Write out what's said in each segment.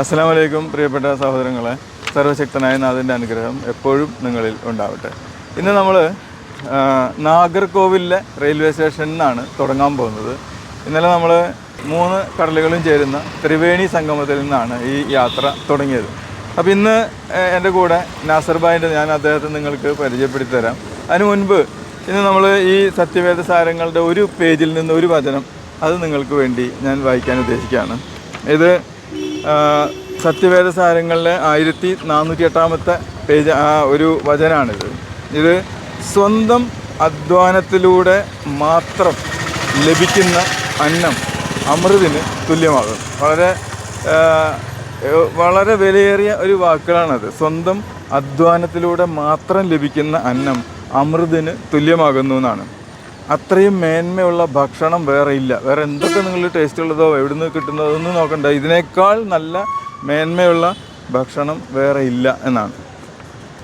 അസ്സാം പ്രിയപ്പെട്ട സഹോദരങ്ങളെ. സർവശക്തനായ നാഥന്റെ അനുഗ്രഹം എപ്പോഴും നിങ്ങളിൽ ഉണ്ടാവട്ടെ. ഇന്ന് നമ്മൾ നാഗർകോവിലിലെ റെയിൽവേ സ്റ്റേഷനിൽ നിന്നാണ് തുടങ്ങാൻ പോകുന്നത്. ഇന്നലെ നമ്മൾ മൂന്ന് കടലുകളും ചേരുന്ന ത്രിവേണി സംഗമത്തിൽ നിന്നാണ് ഈ യാത്ര തുടങ്ങിയത്. അപ്പോൾ ഇന്ന് എന്റെ കൂടെ നാസർ ബായിന്റെ ഞാൻ അദ്ദേഹത്തെ നിങ്ങൾക്ക് പരിചയപ്പെടുത്തി തരാം അതിനു മുൻപ് ഇന്ന് നമ്മൾ ഈ സത്യവേദ സാരങ്ങളുടെ ഒരു പേജിൽ നിന്ന് ഒരു വചനം അത് നിങ്ങൾക്ക് വേണ്ടി ഞാൻ വായിക്കാൻ ഉദ്ദേശിക്കുകയാണ്. ഇത് സത്യവേദ സാരങ്ങളിലെ ആയിരത്തി നാനൂറ്റി എട്ടാമത്തെ പേജ് ആ ഒരു വചനാണിത്. ഇത് സ്വന്തം അധ്വാനത്തിലൂടെ മാത്രം ലഭിക്കുന്ന അന്നം അമൃതിന് തുല്യമാകും. വളരെ വളരെ വിലയേറിയ ഒരു വാക്കുകളാണത്. സ്വന്തം അധ്വാനത്തിലൂടെ മാത്രം ലഭിക്കുന്ന അന്നം അമൃതിന് തുല്യമാകുന്നു എന്നാണ്. അത്രയും മേന്മയുള്ള ഭക്ഷണം വേറെ ഇല്ല. വേറെ എന്തൊക്കെ നിങ്ങൾ ടേസ്റ്റ് ഉള്ളതോ എവിടുന്ന് കിട്ടുന്നതോ ഒന്നും നോക്കണ്ട. ഇതിനേക്കാൾ നല്ല മേന്മയുള്ള ഭക്ഷണം വേറെ ഇല്ല എന്നാണ്.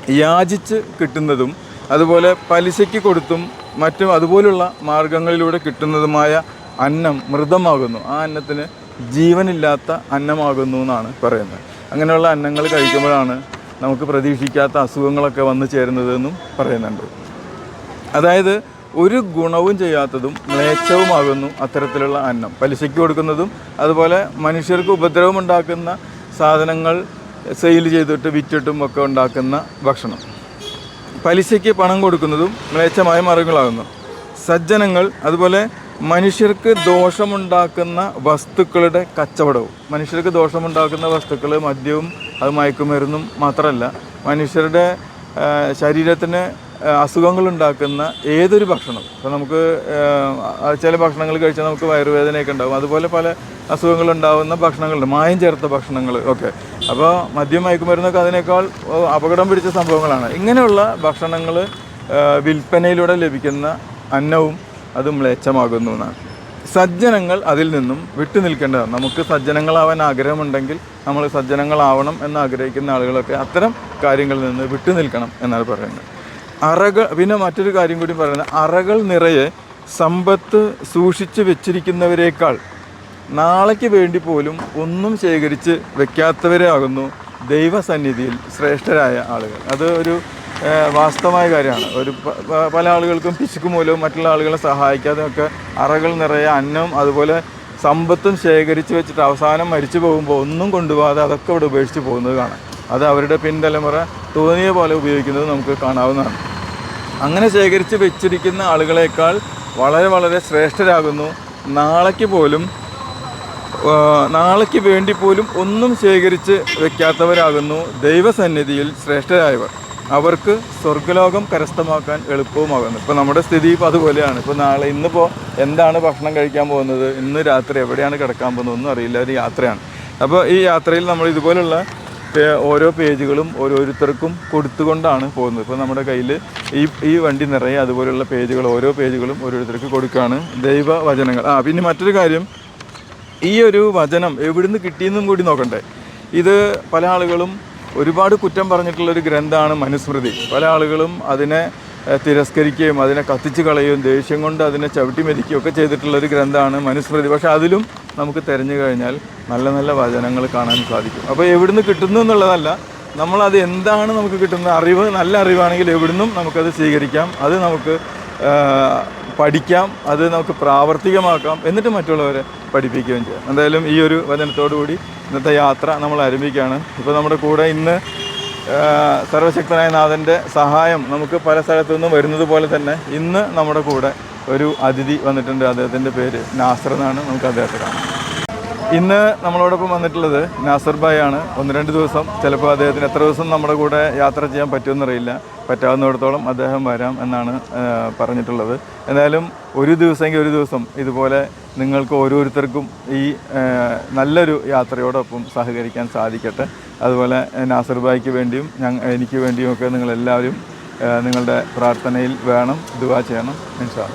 യാചിച്ച് കിട്ടുന്നതും അതുപോലെ പലിശയ്ക്ക് കൊടുത്തും മറ്റും അതുപോലുള്ള മാർഗങ്ങളിലൂടെ കിട്ടുന്നതുമായ അന്നം മൃതമാകുന്നു ആ അന്നത്തിന് ജീവനില്ലാത്ത അന്നമാകുന്നു എന്നാണ് പറയുന്നത്. അങ്ങനെയുള്ള അന്നങ്ങൾ കഴിക്കുമ്പോഴാണ് നമുക്ക് പ്രതീക്ഷിക്കാത്ത അസുഖങ്ങളൊക്കെ വന്നു ചേരുന്നതെന്നും പറയുന്നുണ്ട്. അതായത് ഒരു ഗുണവും ചെയ്യാത്തതും മ്ലേച്ഛവുമാകുന്നു അത്തരത്തിലുള്ള അന്നം. പലിശയ്ക്ക് കൊടുക്കുന്നതും അതുപോലെ മനുഷ്യർക്ക് ഉപദ്രവം ഉണ്ടാക്കുന്ന സാധനങ്ങൾ സെയിൽ ചെയ്തിട്ട് വിറ്റിട്ടും ഒക്കെ ഉണ്ടാക്കുന്ന ഭക്ഷണം. പലിശയ്ക്ക് പണം കൊടുക്കുന്നതും മ്ലേച്ഛമായ മാർഗങ്ങളാകുന്നു സജ്ജനങ്ങൾ അതുപോലെ മനുഷ്യർക്ക് ദോഷമുണ്ടാക്കുന്ന വസ്തുക്കളുടെ കച്ചവടവും. മനുഷ്യർക്ക് ദോഷമുണ്ടാക്കുന്ന വസ്തുക്കൾ മദ്യവും അത് മയക്കുമരുന്നും മാത്രമല്ല മനുഷ്യരുടെ ശരീരത്തിന് അസുഖങ്ങളുണ്ടാക്കുന്ന ഏതൊരു ഭക്ഷണം? ഇപ്പം നമുക്ക് ചില ഭക്ഷണങ്ങൾ കഴിച്ചാൽ നമുക്ക് വയറുവേദനയൊക്കെ ഉണ്ടാകും. അതുപോലെ പല അസുഖങ്ങളുണ്ടാകുന്ന ഭക്ഷണങ്ങളുണ്ട്. മായം ചേർത്ത ഭക്ഷണങ്ങൾ ഒക്കെ. അപ്പോൾ മദ്യം മയക്കുമരുന്നൊക്കെ അതിനേക്കാൾ അപകടം പിടിച്ച സംഭവങ്ങളാണ്. ഇങ്ങനെയുള്ള ഭക്ഷണങ്ങൾ വിൽപ്പനയിലൂടെ ലഭിക്കുന്ന അന്നവും അത് മ്ലേച്ഛമാകുന്നു എന്നാണ്. സജ്ജനങ്ങൾ അതിൽ നിന്നും വിട്ടു നിൽക്കേണ്ടതാണ്. നമുക്ക് സജ്ജനങ്ങളാവാൻ ആഗ്രഹമുണ്ടെങ്കിൽ നമ്മൾ സജ്ജനങ്ങളാവണം എന്ന് ആഗ്രഹിക്കുന്ന ആളുകളൊക്കെ അത്തരം കാര്യങ്ങളിൽ നിന്ന് വിട്ടു നിൽക്കണം എന്നാണ് പറയുന്നത്. അറകൾ പിന്നെ മറ്റൊരു കാര്യം കൂടി പറയുന്നത് അറകൾ നിറയെ സമ്പത്ത് സൂക്ഷിച്ച് വെച്ചിരിക്കുന്നവരേക്കാൾ നാളേക്ക് വേണ്ടി പോലും ഒന്നും ശേഖരിച്ച് വെക്കാത്തവരാകുന്നു ദൈവസന്നിധിയിൽ ശ്രേഷ്ഠരായ ആളുകൾ. അത് ഒരു വാസ്തവമായ കാര്യമാണ്. ഒരു പല ആളുകൾക്കും പിശുക്ക് മൂലവും മറ്റുള്ള ആളുകളെ സഹായിക്കാതെ ഒക്കെ അറകൾ നിറയെ അന്നം അതുപോലെ സമ്പത്തും ശേഖരിച്ച് വെച്ചിട്ട് അവസാനം മരിച്ചു പോകുമ്പോൾ ഒന്നും കൊണ്ടുപോകാതെ അതൊക്കെ ഇവിടെ ഉപേക്ഷിച്ച് പോകുന്നത് കാണാം. അത് അവരുടെ പിൻതലമുറ തോന്നിയ പോലെ ഉപയോഗിക്കുന്നത് നമുക്ക് കാണാവുന്നതാണ്. അങ്ങനെ ശേഖരിച്ച് വെച്ചിരിക്കുന്ന ആളുകളെക്കാൾ വളരെ വളരെ ശ്രേഷ്ഠരാകുന്നു. നാളേക്ക് പോലും നാളേക്ക് വേണ്ടി പോലും ഒന്നും ശേഖരിച്ച് വെക്കാത്തവരാകുന്നു ദൈവസന്നിധിയിൽ ശ്രേഷ്ഠരായവർ. അവർക്ക് സ്വർഗലോകം കരസ്ഥമാക്കാൻ എളുപ്പവുമാകുന്നു. ഇപ്പോൾ നമ്മുടെ സ്ഥിതി ഇപ്പോൾ അതുപോലെയാണ്. ഇപ്പോൾ നാളെ ഇന്നിപ്പോൾ എന്താണ് ഭക്ഷണം കഴിക്കാൻ പോകുന്നത്? ഇന്ന് രാത്രി എവിടെയാണ് കിടക്കാൻ പോകുന്നത്? ഒന്നും അറിയില്ല ഒരു യാത്രയാണ്. അപ്പോൾ ഈ യാത്രയിൽ നമ്മൾ ഇതുപോലുള്ള ഓരോ പേജുകളും ഓരോരുത്തർക്കും കൊടുത്തുകൊണ്ടാണ് പോകുന്നത്. ഇപ്പോൾ നമ്മുടെ കയ്യിൽ ഈ ഈ വണ്ടി നിറയെ അതുപോലെയുള്ള പേജുകൾ ഓരോ പേജുകളും ഓരോരുത്തർക്ക് കൊടുക്കുകയാണ് ദൈവ വചനങ്ങൾ ആ പിന്നെ മറ്റൊരു കാര്യം ഈ ഒരു വചനം എവിടുന്ന് കിട്ടിയെന്നും കൂടി നോക്കണ്ടേ. ഇത് പല ആളുകളും ഒരുപാട് കുറ്റം പറഞ്ഞിട്ടുള്ളൊരു ഗ്രന്ഥമാണ് മനുസ്മൃതി. പല ആളുകളും അതിനെ തിരസ്കരിക്കുകയും അതിനെ കത്തിച്ച് കളയുകയും ദേഷ്യം കൊണ്ട് അതിനെ ചവിട്ടി മെതിക്കുകയും ഒക്കെ ചെയ്തിട്ടുള്ള ഒരു ഗ്രന്ഥമാണ് മനുസ്മൃതി. പക്ഷേ അതിലും നമുക്ക് തിരഞ്ഞു കഴിഞ്ഞാൽ നല്ല നല്ല വചനങ്ങൾ കാണാൻ സാധിക്കും. അപ്പോൾ എവിടുന്ന് കിട്ടുന്നു എന്നുള്ളതല്ല നമ്മളത് എന്താണ് നമുക്ക് കിട്ടുന്ന അറിവ് നല്ല അറിവാണെങ്കിൽ എവിടുന്നും നമുക്കത് സ്വീകരിക്കാം. അത് നമുക്ക് പഠിക്കാം. അത് നമുക്ക് പ്രാവർത്തികമാക്കാം. എന്നിട്ട് മറ്റുള്ളവരെ പഠിപ്പിക്കുകയും ചെയ്യാം. എന്തായാലും ഈ ഒരു വചനത്തോടുകൂടി ഇന്നത്തെ യാത്ര നമ്മൾ ആരംഭിക്കുകയാണ്. ഇപ്പോൾ നമ്മുടെ കൂടെ ഇന്ന് സർവശക്തനായ നാഥന്റെ സഹായം നമുക്ക് പല സ്ഥലത്തു നിന്നും വരുന്നത് പോലെ തന്നെ ഇന്ന് നമ്മുടെ കൂടെ ഒരു അതിഥി വന്നിട്ടുണ്ട്. അദ്ദേഹത്തിന്റെ പേര് നാസർ എന്നാണ് നമുക്ക് അദ്ദേഹത്തെ കാണാം. ഇന്ന് നമ്മളോടൊപ്പം വന്നിട്ടുള്ളത് നാസർ ഭായ് ആണ്. ഒന്ന് രണ്ട് ദിവസം ചിലപ്പോൾ അദ്ദേഹത്തിന് എത്ര ദിവസം നമ്മുടെ കൂടെ യാത്ര ചെയ്യാൻ പറ്റുമെന്നറിയില്ല. പറ്റാവുന്നിടത്തോളം അദ്ദേഹം വരാം എന്നാണ് പറഞ്ഞിട്ടുള്ളത്. എന്തായാലും ഒരു ദിവസമെങ്കിൽ ഒരു ദിവസം ഇതുപോലെ നിങ്ങൾക്ക് ഓരോരുത്തർക്കും ഈ നല്ലൊരു യാത്രയോടൊപ്പം സഹകരിക്കാൻ സാധിക്കട്ടെ. അതുപോലെ നാസർ ഭായിക്ക് വേണ്ടിയും ഞങ്ങൾ എനിക്ക് വേണ്ടിയും ഒക്കെ നിങ്ങളെല്ലാവരും നിങ്ങളുടെ പ്രാർത്ഥനയിൽ വേണം ദുവാ ചെയ്യണം. അല്ലാ.